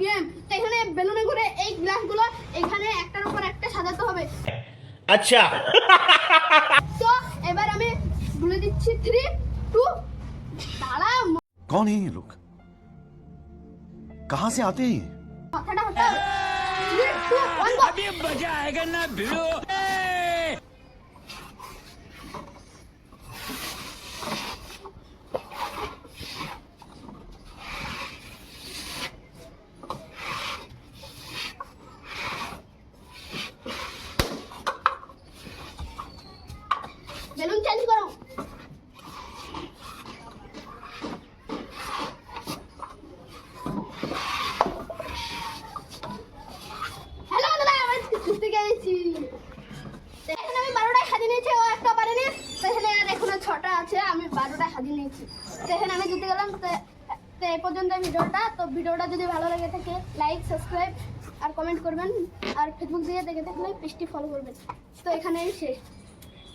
Game তো এখানে বেলুনে করে এই গ্লাসগুলো এখানে একটার উপর একটা সাজাতে হবে अच्छा তো এবার আমি বলে দিচ্ছি থ্রি টু দাঁড়া कौन है ये लोग कहां से आते हैं ये কথাটা হতো থ্রি টু ওয়ান গো मजा आएगा ना भिड़ो বেলুন চেঞ্জ করো। হ্যালো দাদা ঘুরতে গেছি এখানে আমি বারোটায় সাজিয়ে নিয়েছি ও একটা পারেনি তো এখানে আর এখনও ছটা আছে, আমি বারোটায় সাজিয়ে নিয়েছি তো এখানে আমি জিতে গেলাম, তো এই পর্যন্ত ভিডিওটা, তো ভিডিওটা যদি ভালো লেগে থাকে লাইক সাবস্ক্রাইব আর কমেন্ট করবেন। আর ফেসবুক দিয়ে দেখে থাকলে পেজটি ফলো করবেন। তো এখানেই শেষ।